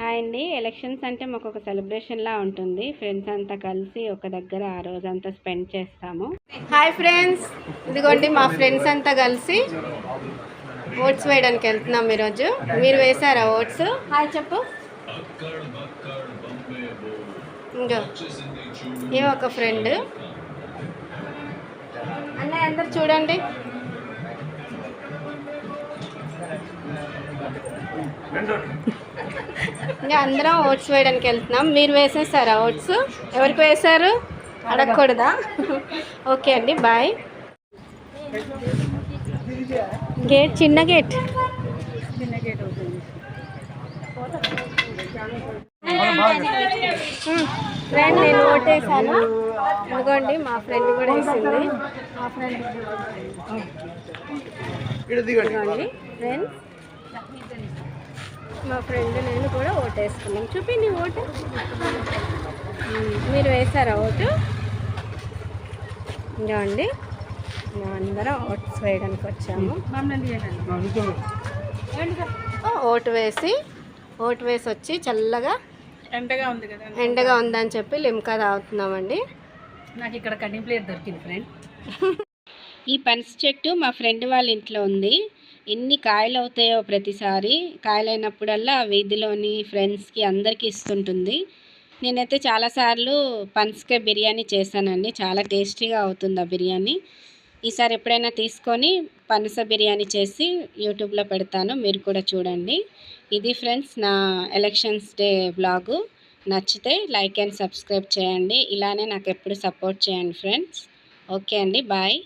Hi అండి. Elections అంటే మాకు ఒక సెలబ్రేషన్లా ఉంటుంది. ఫ్రెండ్స్ అంతా కలిసి ఒక దగ్గర ఆ రోజంతా స్పెండ్ చేస్తాము. Hi friends. ఇదిగోండి మా ఫ్రెండ్స్ అంతా కలిసి ఓట్స్ వేయడానికి వెళ్తున్నాం ఈరోజు. మీరు వేసారా ఓట్స్? హాయ్ చెప్పు. ఇంకా. ఏ ఒక ఫ్రెండ్. అన్నయ్య అందరు చూడండి. ఇంకా అందరం ఓట్స్ వేయడానికి వెళ్తున్నాం. మీరు వేసేసారా ఓట్స్? ఎవరికి వేశారు అడగకూడదా? ఓకే అండి బాయ్. గేట్ చిన్న గేట్. ఫ్రెండ్ నేను ఓటేసాను. ఇదిగోండి మా ఫ్రెండ్ కూడా వేసింది. మా ఫ్రెండ్. ఇదిగోండి ఫ్రెండ్స్ మా ఫ్రెండ్ నేను కూడా ఓటేసుకున్నాం చూపి నీ ఓటు. మీరు వేసారా ఓటు? ఇదిగోండి. మేము అందరం ఓట్స్ వేయడానికి వచ్చాము. ఓటు వేసి ఓటు వేసి వచ్చి చల్లగా ఎంతగా ఉంది కదా ఎండగా ఉందని చెప్పి లిమ్కా తాగుతున్నామండి. నాకు ఇక్కడ కటింగ్ ప్లేట్ దొరికింది ఫ్రెండ్. ఈ పనస చెట్టు మా ఫ్రెండ్ వాళ్ళ ఇంట్లో ఉంది. ఎన్ని కాయలు అవుతాయో ప్రతిసారి కాయలైనప్పుడల్లా వీధిలోని ఫ్రెండ్స్కి అందరికీ ఇస్తుంటుంది. నేనైతే చాలాసార్లు పనసకాయ బిర్యానీ చేశానండి. చాలా టేస్టీగా అవుతుంది ఆ బిర్యానీ. ఈసారి ఎప్పుడైనా తీసుకొని పనస బిర్యానీ చేసి యూట్యూబ్లో పెడతాను. మీరు కూడా చూడండి. ఇది ఫ్రెండ్స్ నా ఎలక్షన్స్ డే బ్లాగు. నచ్చితే లైక్ అండ్ సబ్స్క్రైబ్ చేయండి. ఇలానే నాకు ఎప్పుడు సపోర్ట్ చేయండి ఫ్రెండ్స్. ఓకే అండి. బాయ్.